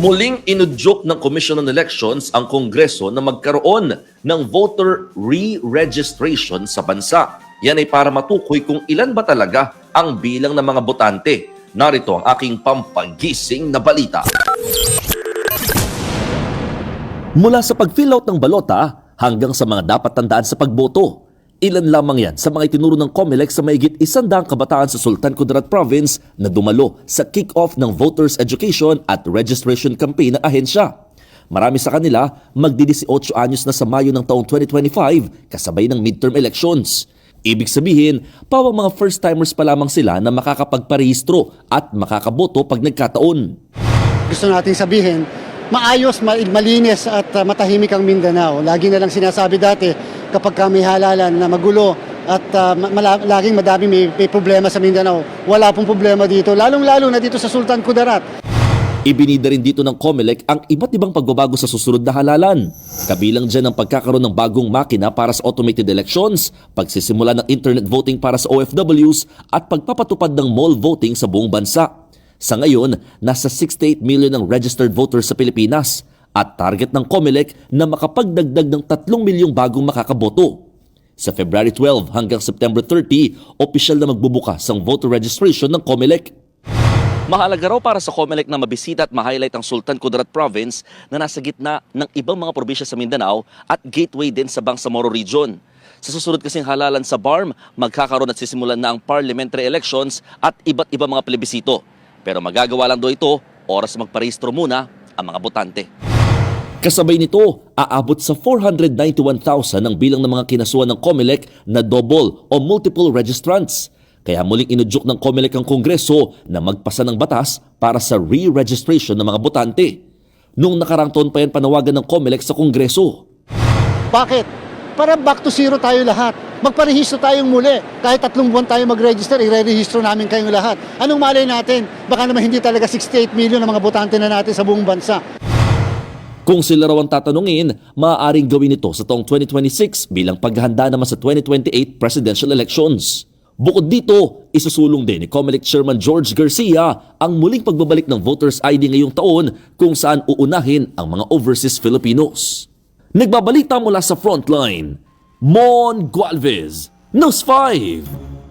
Muling inudyok ng Commission on Elections ang Kongreso na magkaroon ng voter re-registration sa bansa. Yan ay para matukoy kung ilan ba talaga ang bilang ng mga botante. Narito ang aking pampagising na balita. Mula sa pag-fill out ng balota hanggang sa mga dapat tandaan sa pagboto. Ilan lamang yan sa mga itinuro ng COMELEC sa mahigit isandang kabataan sa Sultan Kudarat Province na dumalo sa kick-off ng Voters Education at Registration Campaign ng ahensya. Marami sa kanila magdi-18 anyos na sa Mayo ng taong 2025 kasabay ng midterm elections. Ibig sabihin, pawang mga first-timers pa lamang sila na makakapagparehistro at makakaboto pag nagkataon. gusto nating sabihin, maayos, ma- malinis at uh, matahimik ang Mindanao. Lagi na lang sinasabi dati kapag kami halalan na magulo at uh, ma- mala- laging madami may, may problema sa Mindanao. Wala pong problema dito, lalong-lalo na dito sa Sultan Kudarat. Ibinida rin dito ng COMELEC ang iba't ibang pagbabago sa susunod na halalan. Kabilang dyan ang pagkakaroon ng bagong makina para sa automated elections, pagsisimula ng internet voting para sa OFWs at pagpapatupad ng mall voting sa buong bansa. Sa ngayon, nasa 68 million ang registered voters sa Pilipinas at target ng COMELEC na makapagdagdag ng 3 milyong bagong makakaboto. Sa February 12 hanggang September 30, opisyal na magbubukas ang voter registration ng COMELEC. Mahalaga raw para sa COMELEC na mabisita at ma-highlight ang Sultan Kudarat Province na nasa gitna ng ibang mga probinsya sa Mindanao at gateway din sa Bangsamoro Region. Sa susunod kasing halalan sa BARM, magkakaroon at sisimulan na ang parliamentary elections at iba't ibang mga plebisito. Pero magagawa lang daw ito, oras magparehistro muna ang mga botante. Kasabay nito, aabot sa 491,000 ang bilang ng mga kinasuhan ng COMELEC na double o multiple registrants. Kaya muling inudyok ng COMELEC ang Kongreso na magpasa ng batas para sa re-registration ng mga botante. Noong nakarang taon pa yan panawagan ng COMELEC sa Kongreso. Bakit? Para back to zero tayo lahat. Magparehistro tayong muli. Kahit tatlong buwan tayo mag-register, i-rehistro namin kayong lahat. Anong malay natin? Baka naman hindi talaga 68 million ang mga botante na natin sa buong bansa. Kung sila raw ang tatanungin, maaaring gawin ito sa taong 2026 bilang paghahanda naman sa 2028 presidential elections. Bukod dito, isusulong din ni COMELEC Chairman George Garcia ang muling pagbabalik ng voters ID ngayong taon kung saan uunahin ang mga overseas Filipinos. Nagbabalita mula sa frontline, Mon Gualvez, News 5.